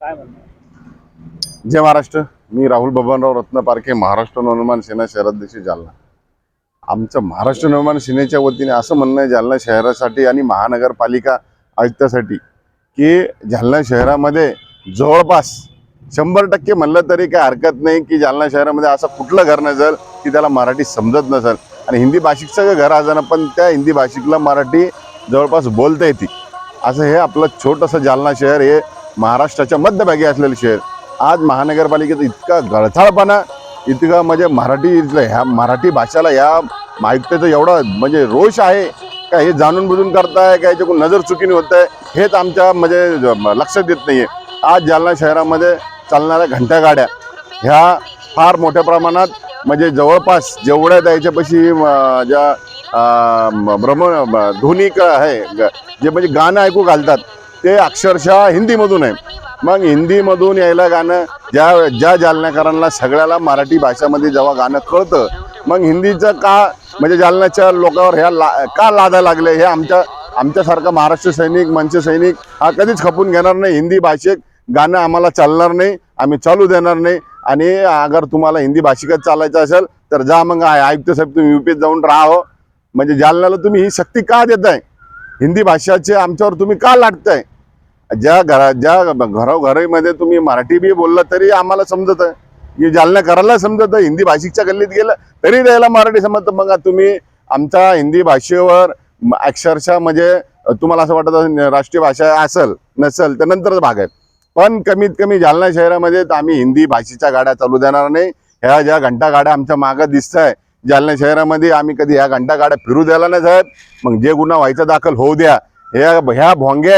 काय म्हणणार? जय महाराष्ट्र. मी राहुल बबनराव रत्नपारखे महाराष्ट्र नवनिर्माण सेना शहराध्यक्ष जालना आमचं महाराष्ट्र नवनिर्माण सेनेच्या वतीने असं म्हणणं आहे जालना शहरासाठी आणि महानगरपालिका आयुक्तासाठी की जालना शहरामध्ये जवळपास शंभर टक्के म्हणलं तरी काय हरकत नाही की जालना शहरामध्ये असं कुठलं घर नसेल की त्याला मराठी समजत नसेल. आणि हिंदी भाषिकचं घर असं पण त्या हिंदी भाषिकला मराठी जवळपास बोलता येते. असं हे आपलं छोटंसं जालना शहर हे महाराष्ट्राच्या मध्यभागी असलेलं शहर. आज महानगरपालिकेत इतका गळथाळपणा इतका म्हणजे मराठी ह्या मराठी भाषेला ह्या आयुक्ताचं एवढा म्हणजे रोष आहे. का हे जाणून बुजून करताय का याच्याकडून नजर चुकीने होत आहे हेच आमच्या म्हणजे लक्षात लक्षात येत आहे आज जालना शहरामध्ये चालणाऱ्या घंटा गाड्या ह्या फार मोठ्या प्रमाणात म्हणजे जवळपास जेवढ्या द्यायच्यापाशी ज्या भ्रमण म, भ्रम आहे ग- जे म्हणजे गाणं ऐकू घालतात ते अक्षरशः हिंदीमधून आहे. मग हिंदीमधून यायला गाणं ज्या ज्या जालन्याकरांना सगळ्याला मराठी भाषामध्ये जेव्हा गाणं कळतं मग हिंदीचं का म्हणजे जालन्याच्या लोकांवर ह्या ला का लादा लागले हे आमच्या आमच्यासारखा महाराष्ट्र सैनिक मंच सैनिक हा कधीच खपून घेणार नाही. हिंदी भाषेत गाणं आम्हाला चालणार नाही आम्ही चालू देणार नाही. आणि अगर तुम्हाला हिंदी भाषिकच चालायचं असेल तर जा मग आय- आयुक्त साहेब तुम्ही युपीत जाऊन राहा हो. म्हणजे जालन्याला तुम्ही ही शक्ती का देताय? हिंदी भाषाचे आमच्यावर तुम्ही का लाटताय? ज्या घरा ज्या घरोघरीमध्ये तुम्ही मराठी बी बोलला तरी आम्हाला समजत. आहे की जालना करायला समजत आहे हिंदी भाषिकच्या गल्लीत गेलं तरी त्याला मराठी समजतं. मग तुम्ही आमच्या हिंदी भाषेवर अक्षरशः म्हणजे तुम्हाला असं वाटत राष्ट्रीय भाषा असेल नसेल तर नंतरच भाग आहे. पण कमीत कमी जालना शहरामध्ये तर आम्ही हिंदी भाषेच्या गाड्या चालू देणार नाही. ह्या ज्या घंटा गाड्या आमच्या मागं दिसत आहे जालना शहरामध्ये आम्ही कधी ह्या घंटा गाड्या फिरू द्यायला नाही साहेब. मग जे गुन्हा व्हायचा दाखल होऊ द्या. ह्या ह्या भोंगे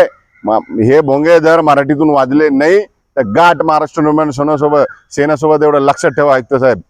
हे भोंगे जर मराठीतून वाजले नाही तर गाठ महाराष्ट्र निर्माण सेनासोबत सेनासोबत एवढं लक्षात ठेवा ऐकतो साहेब.